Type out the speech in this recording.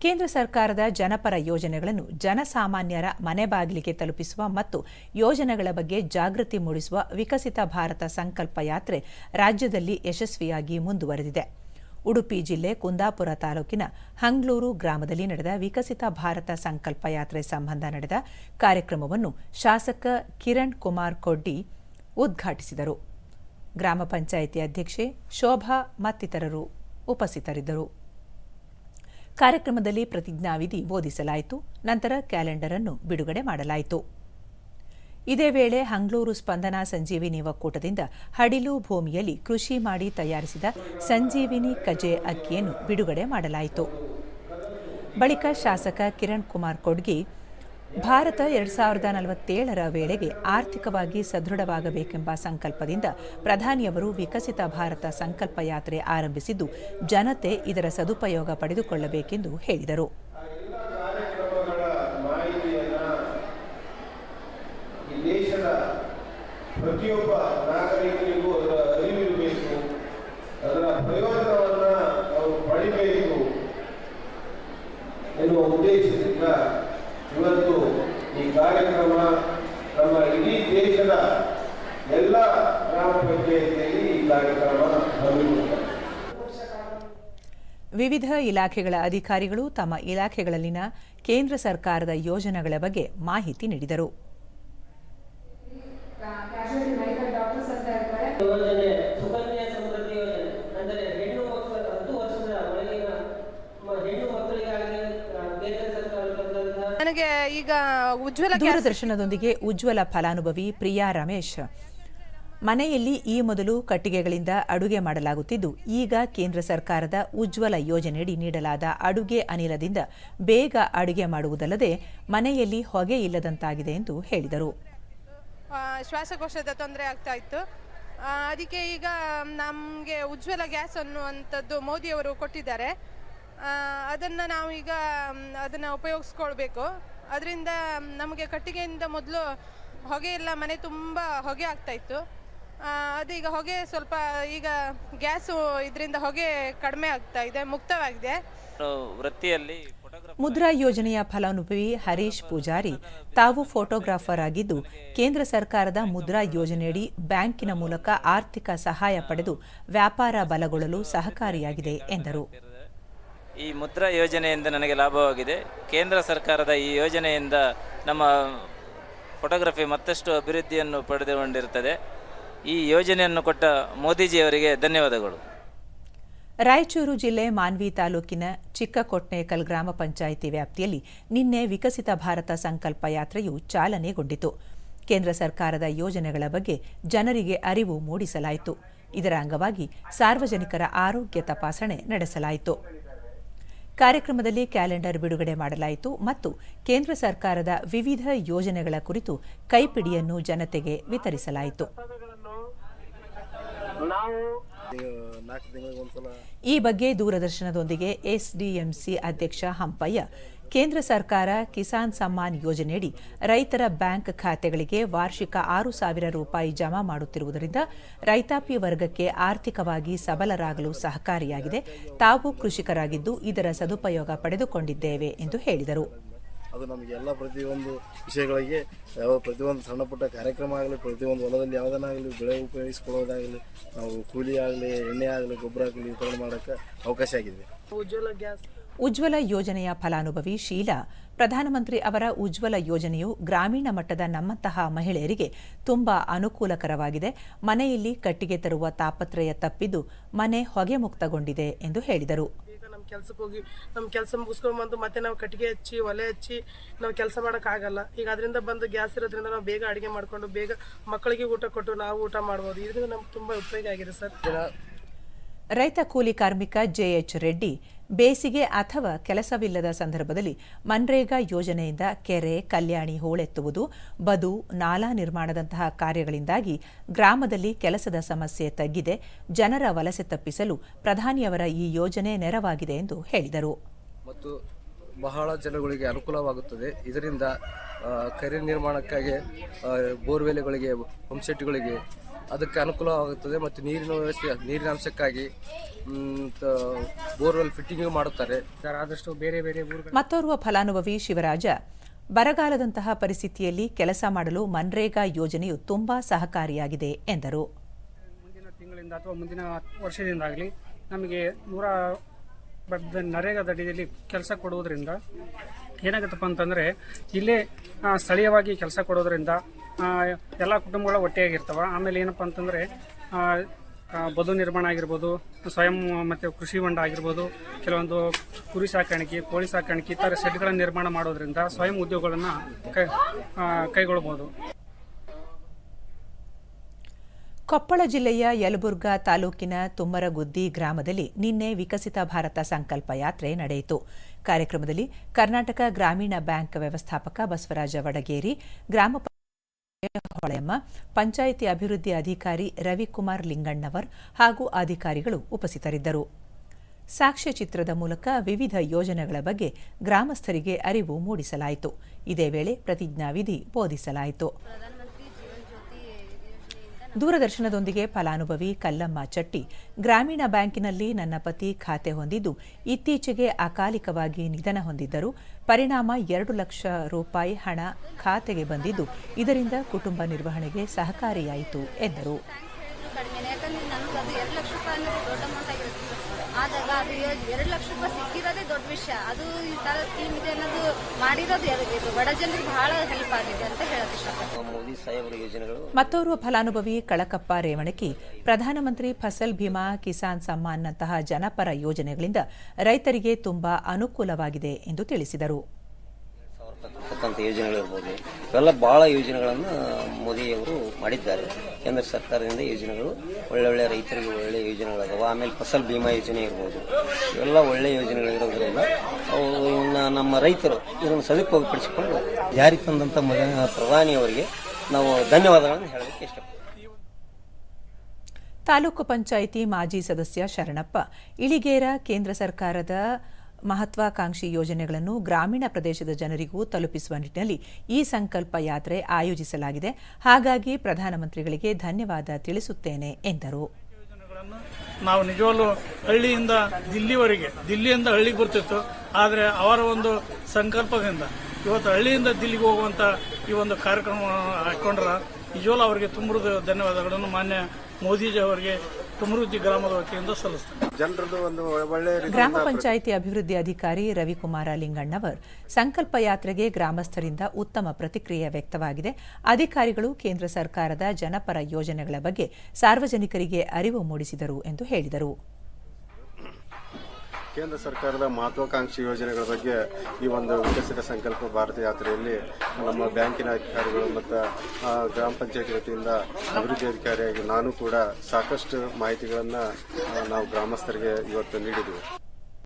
ಕೇಂದ್ರ ಸರ್ಕಾರದ ಜನಪರ ಯೋಜನೆಗಳನ್ನು ಜನಸಾಮಾನ್ಯರ ಮನೆ ಬಾಗಿಲಿಗೆ ತಲುಪಿಸುವ ಮತ್ತು ಯೋಜನೆಗಳ ಬಗ್ಗೆ ಜಾಗೃತಿ ಮೂಡಿಸುವ ವಿಕಸಿತ ಭಾರತ ಸಂಕಲ್ಪ ಯಾತ್ರೆ ರಾಜ್ಯದಲ್ಲಿ ಯಶಸ್ವಿಯಾಗಿ ಮುಂದುವರೆದಿದೆ. ಉಡುಪಿ ಜಿಲ್ಲೆ ಕುಂದಾಪುರ ತಾಲೂಕಿನ ಹಂಗ್ಲೂರು ಗ್ರಾಮದಲ್ಲಿ ನಡೆದ ವಿಕಸಿತ ಭಾರತ ಸಂಕಲ್ಪ ಯಾತ್ರೆ ಸಂಬಂಧ ನಡೆದ ಕಾರ್ಯಕ್ರಮವನ್ನು ಶಾಸಕ ಕಿರಣ್ ಕುಮಾರ್ ಕೊಡ್ಡಿ ಉದ್ಘಾಟಿಸಿದರು. ಗ್ರಾಮ ಪಂಚಾಯಿತಿ ಅಧ್ಯಕ್ಷೆ ಶೋಭಾ ಮತ್ತಿತರರು ಉಪಸ್ಥಿತರಿದ್ದರು. ಕಾರ್ಯಕ್ರಮದಲ್ಲಿ ಪ್ರತಿಜ್ಞಾವಿಧಿ ಬೋಧಿಸಲಾಯಿತು ನಂತರ ಕ್ಯಾಲೆಂಡರ್ ಅನ್ನು ಬಿಡುಗಡೆ ಮಾಡಲಾಯಿತು. ಇದೇ ವೇಳೆ ಹಂಗ್ಲೂರು ಸ್ಪಂದನಾ ಸಂಜೀವಿನಿ ಒಕ್ಕೂಟದಿಂದ ಹಡಿಲು ಭೂಮಿಯಲ್ಲಿ ಕೃಷಿ ಮಾಡಿ ತಯಾರಿಸಿದ ಸಂಜೀವಿನಿ ಕಜೆ ಅಕ್ಕಿಯನ್ನು ಬಿಡುಗಡೆ ಮಾಡಲಾಯಿತು. ಬಳಿಕ ಶಾಸಕ ಕಿರಣ್ ಕುಮಾರ್ ಕೊಡ್ಗಿ ಭಾರತ ಎರಡ್ ಸಾವಿರದ ನಲವತ್ತೇಳರ ವೇಳೆಗೆ ಆರ್ಥಿಕವಾಗಿ ಸದೃಢವಾಗಬೇಕೆಂಬ ಸಂಕಲ್ಪದಿಂದ ಪ್ರಧಾನಿಯವರು ವಿಕಸಿತ ಭಾರತ ಸಂಕಲ್ಪ ಯಾತ್ರೆ ಆರಂಭಿಸಿದ್ದು, ಜನತೆ ಇದರ ಸದುಪಯೋಗ ಪಡೆದುಕೊಳ್ಳಬೇಕೆಂದು ಹೇಳಿದರು. ಇವತ್ತು ಈ ಕಾರ್ಯಕ್ರಮ ನಮ್ಮ ಇಡೀ ದೇಶದ ಎಲ್ಲ ಗ್ರಾಮ ಪಂಚಾಯಿತಿಯಲ್ಲಿ ಈ ಕಾರ್ಯಕ್ರಮ ಹಮ್ಮಿಕೊಳ್ಳುತ್ತಾರೆ ವಿವಿಧ ಇಲಾಖೆಗಳ ಅಧಿಕಾರಿಗಳು ತಮ್ಮ ಇಲಾಖೆಗಳಲ್ಲಿನ ಕೇಂದ್ರ ಸರ್ಕಾರದ ಯೋಜನೆಗಳ ಬಗ್ಗೆ ಮಾಹಿತಿ ನೀಡಿದರು. ಈಗ ಉಜ್ವಲ ದೂರದರ್ಶನದೊಂದಿಗೆ ಉಜ್ವಲ ಫಲಾನುಭವಿ ಪ್ರಿಯಾ ರಮೇಶ್. ಮನೆಯಲ್ಲಿ ಈ ಮೊದಲು ಕಟ್ಟಿಗೆಗಳಿಂದ ಅಡುಗೆ ಮಾಡಲಾಗುತ್ತಿದ್ದು ಈಗ ಕೇಂದ್ರ ಸರ್ಕಾರದ ಉಜ್ವಲ ಯೋಜನೆಯಡಿ ನೀಡಲಾದ ಅಡುಗೆ ಅನಿಲದಿಂದ ಬೇಗ ಅಡುಗೆ ಮಾಡುವುದಲ್ಲದೆ ಮನೆಯಲ್ಲಿ ಹೊಗೆ ಇಲ್ಲದಂತಾಗಿದೆ ಎಂದು ಹೇಳಿದರು. ಶ್ವಾಸಕೋಶದ ತೊಂದರೆ ಆಗ್ತಾ ಇತ್ತು. ಅದಕ್ಕೆ ಈಗ ನಮಗೆ ಉಜ್ವಲ ಗ್ಯಾಸ್ ಅನ್ನುವಂಥದ್ದು ಮೋದಿಯವರು ಕೊಟ್ಟಿದ್ದಾರೆ. ಅದನ್ನು ನಾವು ಈಗ ಅದನ್ನು ಉಪಯೋಗಿಸ್ಕೊಳ್ಬೇಕು. ಅದರಿಂದ ನಮಗೆ ಕಟ್ಟಿಗೆಯಿಂದ ಮೊದಲು ಹೊಗೆ ಎಲ್ಲ ಮನೆ ತುಂಬ ಹೊಗೆ ಆಗ್ತಾ ಇತ್ತು. ಅದೀಗ ಹೊಗೆ ಸ್ವಲ್ಪ ಈಗ ಗ್ಯಾಸು ಇದರಿಂದ ಹೊಗೆ ಕಡಿಮೆ ಆಗ್ತಾ ಇದೆ ಮುಕ್ತವಾಗಿದೆ. ವೃತ್ತಿಯಲ್ಲಿ ಮುದ್ರಾ ಯೋಜನೆಯ ಫಲಾನುಭವಿ ಹರೀಶ್ ಪೂಜಾರಿ ತಾವು ಫೋಟೋಗ್ರಾಫರ್ ಆಗಿದ್ದು ಕೇಂದ್ರ ಸರ್ಕಾರದ ಮುದ್ರಾ ಯೋಜನೆಯಡಿ ಬ್ಯಾಂಕಿನ ಮೂಲಕ ಆರ್ಥಿಕ ಸಹಾಯ ಪಡೆದು ವ್ಯಾಪಾರ ಬಲಗೊಳ್ಳಲು ಸಹಕಾರಿಯಾಗಿದೆ ಎಂದರು. ಈ ಮುದ್ರಾ ಯೋಜನೆಯಿಂದ ನನಗೆ ಲಾಭವಾಗಿದೆ. ಕೇಂದ್ರ ಸರ್ಕಾರದ ಈ ಯೋಜನೆಯಿಂದ ನಮ್ಮ ಫೋಟೋಗ್ರಫಿ ಮತ್ತಷ್ಟು ಅಭಿವೃದ್ಧಿಯನ್ನು ಪಡೆದುಕೊಂಡಿರುತ್ತದೆ. ಈ ಯೋಜನೆಯನ್ನು ಕೊಟ್ಟ ಮೋದಿಜಿಯವರಿಗೆ ಧನ್ಯವಾದಗಳು. ರಾಯಚೂರು ಜಿಲ್ಲೆ ಮಾನ್ವಿ ತಾಲೂಕಿನ ಚಿಕ್ಕಕೊಟ್ನೇಕಲ್ ಗ್ರಾಮ ಪಂಚಾಯಿತಿ ವ್ಯಾಪ್ತಿಯಲ್ಲಿ ನಿನ್ನೆ ವಿಕಸಿತ ಭಾರತ ಸಂಕಲ್ಪ ಯಾತ್ರೆಯು ಚಾಲನೆಗೊಂಡಿತು. ಕೇಂದ್ರ ಸರ್ಕಾರದ ಯೋಜನೆಗಳ ಬಗ್ಗೆ ಜನರಿಗೆ ಅರಿವು ಮೂಡಿಸಲಾಯಿತು. ಇದರ ಅಂಗವಾಗಿ ಸಾರ್ವಜನಿಕರ ಆರೋಗ್ಯ ತಪಾಸಣೆ ನಡೆಸಲಾಯಿತು. ಕಾರ್ಯಕ್ರಮದಲ್ಲಿ ಕ್ಯಾಲೆಂಡರ್ ಬಿಡುಗಡೆ ಮಾಡಲಾಯಿತು ಮತ್ತು ಕೇಂದ್ರ ಸರ್ಕಾರದ ವಿವಿಧ ಯೋಜನೆಗಳ ಕುರಿತು ಕೈಪಿಡಿಯನ್ನು ಜನತೆಗೆ ವಿತರಿಸಲಾಯಿತು. ಈ ಬಗ್ಗೆ ದೂರದರ್ಶನದೊಂದಿಗೆ ಎಸ್ಡಿಎಂಸಿ ಅಧ್ಯಕ್ಷ ಹಂಪಯ್ಯ ಕೇಂದ್ರ ಸರ್ಕಾರ ಕಿಸಾನ್ ಸಮ್ಮಾನ್ ಯೋಜನೆಯಡಿ ರೈತರ ಬ್ಯಾಂಕ್ ಖಾತೆಗಳಿಗೆ ವಾರ್ಷಿಕ ಆರು ಸಾವಿರ ರೂಪಾಯಿ ಜಮಾ ಮಾಡುತ್ತಿರುವುದರಿಂದ ರೈತಾಪಿ ವರ್ಗಕ್ಕೆ ಆರ್ಥಿಕವಾಗಿ ಸಬಲರಾಗಲು ಸಹಕಾರಿಯಾಗಿದೆ. ತಾವು ಕೃಷಿಕರಾಗಿದ್ದು ಇದರ ಸದುಪಯೋಗ ಪಡೆದುಕೊಂಡಿದ್ದೇವೆ ಎಂದು ಹೇಳಿದರು. ಅದು ನಮಗೆ ಎಲ್ಲ ಪ್ರತಿಯೊಂದು ವಿಷಯಗಳಿಗೆ ಯಾವ ಪ್ರತಿಯೊಂದು ಸಣ್ಣ ಪುಟ್ಟ ಕಾರ್ಯಕ್ರಮ ಆಗಲಿ ಪ್ರತಿಯೊಂದು ಹೊಲದಲ್ಲಿ ಯಾವುದನ್ನಾಗಲಿ ಬೆಳೆ ಉಪಯೋಗಿಸ್ಕೊಳ್ಳೋದಾಗಲಿ ನಾವು ಕೂಲಿ ಆಗಲಿ ಎಣ್ಣೆ ಆಗಲಿ ಗೊಬ್ಬರ ಆಗಲಿ ವಿತರಣೆ ಮಾಡೋಕ್ಕೆ ಅವಕಾಶ ಆಗಿದೆ. ಉಜ್ವಲ ಯೋಜನೆಯ ಫಲಾನುಭವಿ ಶೀಲಾ. ಪ್ರಧಾನಮಂತ್ರಿ ಅವರ ಉಜ್ವಲ ಯೋಜನೆಯು ಗ್ರಾಮೀಣ ಮಟ್ಟದ ನಮ್ಮಂತಹ ಮಹಿಳೆಯರಿಗೆ ತುಂಬಾ ಅನುಕೂಲಕರವಾಗಿದೆ. ಮನೆಯಲ್ಲಿ ಕಟ್ಟಿಗೆ ತರುವ ತಾಪತ್ರಯ ತಪ್ಪಿದ್ದು ಮನೆ ಹೊಗೆ ಮುಕ್ತಗೊಂಡಿದೆ ಎಂದು ಹೇಳಿದರು. ನಮ್ಮ ಕೆಲಸಕ್ಕೆ ಹೋಗಿ ನಮ್ಮ ಕೆಲಸ ಮುಗಿಸ್ಕೊಂಡ್ಬಂದು ಮತ್ತೆ ನಾವು ಕಟ್ಟಿಗೆ ಹಚ್ಚಿ ಒಲೆ ಹಚ್ಚಿ ನಾವು ಕೆಲಸ ಮಾಡೋಕ್ಕಾಗಲ್ಲ ಈಗ ಅದರಿಂದ ಬಂದು ಗ್ಯಾಸ್ ಇರೋದ್ರಿಂದ ನಾವು ಬೇಗ ಅಡುಗೆ ಮಾಡಿಕೊಂಡು ಬೇಗ ಮಕ್ಕಳಿಗೆ ಊಟ ಕೊಟ್ಟು ನಾವು ಊಟ ಮಾಡ್ಬೋದು. ಇದರಿಂದ ನಮ್ಗೆ ತುಂಬ ಉಪಯೋಗ ಆಗಿದೆ ಸರ್. ರೈತ ಕೂಲಿ ಕಾರ್ಮಿಕ ಜೆಎಚ್ ರೆಡ್ಡಿ ಬೇಸಿಗೆ ಅಥವಾ ಕೆಲಸವಿಲ್ಲದ ಸಂದರ್ಭದಲ್ಲಿ ಮನ್ರೇಗಾ ಯೋಜನೆಯಿಂದ ಕೆರೆ, ಕಲ್ಯಾಣಿ, ಹೋಳೆತ್ತುವುದು, ಬದು, ನಾಲಾ ನಿರ್ಮಾಣದಂತಹ ಕಾರ್ಯಗಳಿಂದಾಗಿ ಗ್ರಾಮದಲ್ಲಿ ಕೆಲಸದ ಸಮಸ್ಯೆ ತಗ್ಗಿದೆ, ಜನರ ವಲಸೆ ತಪ್ಪಿಸಲು ಪ್ರಧಾನಿಯವರ ಈ ಯೋಜನೆ ನೆರವಾಗಿದೆ ಎಂದು ಹೇಳಿದರು. ಮತ್ತು ಬಹಳ ಜನಗಳಿಗೆ ಅನುಕೂಲವಾಗುತ್ತದೆ. ಇದರಿಂದ ಕೆರೆ ನಿರ್ಮಾಣಕ್ಕಾಗಿ ಬೋರ್ವೆಲ್ಗಳಿಗೆ, ಪಂಪ್ಸೆಟ್ಗಳಿಗೆ ಅದಕ್ಕೆ ಅನುಕೂಲವಾಗುತ್ತದೆ ಮತ್ತು ನೀರಿನ ವ್ಯವಸ್ಥೆ ನೀರಿನ ಅಂಶಕ್ಕಾಗಿ ಬೋರ್ವೆಲ್ ಫಿಟ್ಟಿಂಗ್ ಮಾಡುತ್ತಾರೆ. ಆದಷ್ಟು ಬೇರೆ ಬೇರೆ ಮತ್ತೋರ್ವ ಫಲಾನುಭವಿ ಶಿವರಾಜ ಬರಗಾಲದಂತಹ ಪರಿಸ್ಥಿತಿಯಲ್ಲಿ ಕೆಲಸ ಮಾಡಲು ಮನ್ರೇಗಾ ಯೋಜನೆಯು ತುಂಬಾ ಸಹಕಾರಿಯಾಗಿದೆ ಎಂದರು. ಮುಂದಿನ ತಿಂಗಳಿಂದ ಅಥವಾ ಮುಂದಿನ ವರ್ಷದಿಂದಾಗಲಿ ನಮಗೆ ನೂರ ನರೇಗಾ ದಡಿಯಲ್ಲಿ ಕೆಲಸ ಕೊಡುವುದರಿಂದ ಏನಾಗುತ್ತಪ್ಪ ಅಂತಂದರೆ ಇಲ್ಲೇ ಸ್ಥಳೀಯವಾಗಿ ಕೆಲಸ ಕೊಡೋದ್ರಿಂದ ಎಲ್ಲ ಕುಟುಂಬಗಳು ಒಟ್ಟಿಯಾಗಿರ್ತವೆ. ಆಮೇಲೆ ಏನಪ್ಪ ಅಂತಂದರೆ ಬದು ನಿರ್ಮಾಣ ಆಗಿರ್ಬೋದು, ಸ್ವಯಂ, ಮತ್ತು ಕೃಷಿ ಹೊಂಡ ಆಗಿರ್ಬೋದು, ಕೆಲವೊಂದು ಕುರಿ ಸಾಕಾಣಿಕೆ, ಕೋಳಿ ಸಾಕಾಣಿಕೆ, ಈ ಥರ ಸೆಟ್ಗಳನ್ನು ನಿರ್ಮಾಣ ಮಾಡೋದ್ರಿಂದ ಸ್ವಯಂ ಉದ್ಯೋಗಗಳನ್ನು ಕೈ ಕೈಗೊಳ್ಬೋದು. ಕೊಪ್ಪಳ ಜಿಲ್ಲೆಯ ಯಲಬುರ್ಗಾ ತಾಲೂಕಿನ ತುಮ್ಮರಗುದ್ದಿ ಗ್ರಾಮದಲ್ಲಿ ನಿನ್ನೆ ವಿಕಸಿತ ಭಾರತ ಸಂಕಲ್ಪ ಯಾತ್ರೆ ನಡೆಯಿತು. ಕಾರ್ಯಕ್ರಮದಲ್ಲಿ ಕರ್ನಾಟಕ ಗ್ರಾಮೀಣ ಬ್ಯಾಂಕ್ ವ್ಯವಸ್ಥಾಪಕ ಬಸವರಾಜ ವಡಗೇರಿ, ಗ್ರಾಮ ಹೊಳೆಯಮ್ಮ, ಪಂಚಾಯಿತಿ ಅಭಿವೃದ್ಧಿ ಅಧಿಕಾರಿ ರವಿಕುಮಾರ್ ಲಿಂಗಣ್ಣವರ್ ಹಾಗೂ ಅಧಿಕಾರಿಗಳು ಉಪಸ್ಥಿತರಿದ್ದರು. ಸಾಕ್ಷ್ಯಚಿತ್ರದ ಮೂಲಕ ವಿವಿಧ ಯೋಜನೆಗಳ ಬಗ್ಗೆ ಗ್ರಾಮಸ್ಥರಿಗೆ ಅರಿವು ಮೂಡಿಸಲಾಯಿತು. ಇದೇ ವೇಳೆ ಪ್ರತಿಜ್ಞಾವಿಧಿ ಬೋಧಿಸಲಾಯಿತು. ದೂರದರ್ಶನದೊಂದಿಗೆ ಫಲಾನುಭವಿ ಕಲ್ಲಮ್ಮ ಚಟ್ಟಿ ಗ್ರಾಮೀಣ ಬ್ಯಾಂಕಿನಲ್ಲಿ ನನ್ನ ಪತಿ ಖಾತೆ ಹೊಂದಿದ್ದು ಇತ್ತೀಚೆಗೆ ಅಕಾಲಿಕವಾಗಿ ನಿಧನ ಹೊಂದಿದ್ದರು ಪರಿಣಾಮ ಎರಡು ಲಕ್ಷ ರೂಪಾಯಿ ಹಣ ಖಾತೆಗೆ ಬಂದಿದ್ದು ಇದರಿಂದ ಕುಟುಂಬ ನಿರ್ವಹಣೆಗೆ ಸಹಕಾರಿಯಾಯಿತು ಎಂದರು. ಆದಾಗ ಅದು ಎರಡು ಲಕ್ಷ ರೂಪಾಯಿ ಸಿಕ್ಕಿರೋದೇ ದೊಡ್ಡ ವಿಷಯ. ಅದು ಈ ತರ ಸ್ಕೀಮ್ ಇದೆ ಅನ್ನೋದು ಮಾಡಿರೋದು ಇದು ಬಡ ಜನರಿಗೆ ಬಹಳ ಹೆಲ್ಪ್ ಆಗಿದೆ ಅಂತ ಹೇಳಕ್ ಇಷ್ಟಪಡ್ತೀನಿ ಮೋದಿ ಸಾಹೇಬರ ಯೋಜನೆಗಳು ಮತ್ತೋರ್ವ ಫಲಾನುಭವಿ ಕಳಕಪ್ಪ ರೇವಣಕಿ ಪ್ರಧಾನಮಂತ್ರಿ ಫಸಲ್ ಭೀಮಾ ಕಿಸಾನ್ ಸಮ್ಮಾನ್ನಂತಹ ಜನಪರ ಯೋಜನೆಗಳಿಂದ ರೈತರಿಗೆ ತುಂಬಾ ಅನುಕೂಲವಾಗಿದೆ ಎಂದು ತಿಳಿಸಿದರು. ಯೋಜನೆಗಳಿರ್ಬೋದು ಇವೆಲ್ಲ ಬಹಳ ಯೋಜನೆಗಳನ್ನು ಮೋದಿಯವರು ಮಾಡಿದ್ದಾರೆ. ಕೇಂದ್ರ ಸರ್ಕಾರದಿಂದ ಯೋಜನೆಗಳು ಒಳ್ಳೊಳ್ಳೆ ರೈತರಿಗೆ ಒಳ್ಳೆಯ ಯೋಜನೆಗಳದಾವ. ಆಮೇಲೆ ಫಸಲ್ ಭೀಮಾ ಯೋಜನೆ ಇರ್ಬೋದು. ಇವೆಲ್ಲ ಒಳ್ಳೆಯ ಯೋಜನೆಗಳಿರೋದ್ರಿಂದ ಅವು ಇನ್ನು ನಮ್ಮ ರೈತರು ಇದನ್ನು ಸದುಪಯೋಗಪಡಿಸಿಕೊಂಡು ಜಾರಿ ತಂದಂಥ ಮೊದ ಪ್ರಧಾನಿಯವರಿಗೆ ನಾವು ಧನ್ಯವಾದಗಳನ್ನು ಹೇಳಲಿಕ್ಕೆ ಇಷ್ಟಪಡ್ತೀವಿ. ತಾಲೂಕು ಪಂಚಾಯಿತಿ ಮಾಜಿ ಸದಸ್ಯ ಶರಣಪ್ಪ. ಇಳಿಗೇರ ಕೇಂದ್ರ ಸರ್ಕಾರದ ಮಹತ್ವಾಕಾಂಕ್ಷಿ ಯೋಜನೆಗಳನ್ನು ಗ್ರಾಮೀಣ ಪ್ರದೇಶದ ಜನರಿಗೂ ತಲುಪಿಸುವ ನಿಟ್ಟಿನಲ್ಲಿ ಈ ಸಂಕಲ್ಪ ಯಾತ್ರೆ ಆಯೋಜಿಸಲಾಗಿದೆ. ಹಾಗಾಗಿ ಪ್ರಧಾನಮಂತ್ರಿಗಳಿಗೆ ಧನ್ಯವಾದ ತಿಳಿಸುತ್ತೇನೆ ಎಂದರು. ನಾವು ನಿಜವಾಗ್ಲೂ ಹಳ್ಳಿಯಿಂದ ದಿಲ್ಲಿವರೆಗೆ, ದಿಲ್ಲಿಯಿಂದ ಹಳ್ಳಿಗೆ ಬರ್ತಿತ್ತು, ಆದರೆ ಅವರ ಒಂದು ಸಂಕಲ್ಪದಿಂದ ಇವತ್ತು ಹಳ್ಳಿಯಿಂದ ದಿಲ್ಲಿಗೆ ಹೋಗುವಂತ ಈ ಒಂದು ಕಾರ್ಯಕ್ರಮ ಹಾಕೊಂಡ್ರ ನಿಜವಾಗ್ಲೂ ಅವರಿಗೆ ತುಂಬ ಧನ್ಯವಾದಗಳನ್ನು ಮಾನ್ಯ ಮೋದಿಜಿ ಅವರಿಗೆ ತುಮರುದ್ದಿ ಗ್ರಾಮದ ವತಿಯಿಂದ ಸಲ್ಲಿಸ್ತೇನೆ ಜನರದ್ದು ಒಂದು ಒಳ್ಳೆ ಗ್ರಾಮ ಪಂಚಾಯಿತಿ ಅಭಿವೃದ್ಧಿ ಅಧಿಕಾರಿ ರವಿಕುಮಾರ ಲಿಂಗಣ್ಣವರ್ ಸಂಕಲ್ಪ ಯಾತ್ರೆಗೆ ಗ್ರಾಮಸ್ಥರಿಂದ ಉತ್ತಮ ಪ್ರತಿಕ್ರಿಯೆ ವ್ಯಕ್ತವಾಗಿದೆ. ಅಧಿಕಾರಿಗಳು ಕೇಂದ್ರ ಸರ್ಕಾರದ ಜನಪರ ಯೋಜನೆಗಳ ಬಗ್ಗೆ ಸಾರ್ವಜನಿಕರಿಗೆ ಅರಿವು ಮೂಡಿಸಿದರು ಎಂದು ಹೇಳಿದರು. ಕೇಂದ್ರ ಸರ್ಕಾರದ ಮಹತ್ವಾಕಾಂಕ್ಷಿ ಯೋಜನೆಗಳ ಬಗ್ಗೆ ಈ ಒಂದು ವಿಕಸಿತ ಸಂಕಲ್ಪ ಭಾರತ ಯಾತ್ರೆಯಲ್ಲಿ ನಮ್ಮ ಬ್ಯಾಂಕಿನ ಅಧಿಕಾರಿಗಳು ಮತ್ತು ಗ್ರಾಮ ಪಂಚಾಯತಿ ವತಿಯಿಂದ ಅಭಿವೃದ್ಧಿ ಅಧಿಕಾರಿಯಾಗಿ ನಾನು ಕೂಡ ಸಾಕಷ್ಟು ಮಾಹಿತಿಗಳನ್ನು ನಾವು ಗ್ರಾಮಸ್ಥರಿಗೆ ಇವತ್ತು ನೀಡಿದ್ದೀವಿ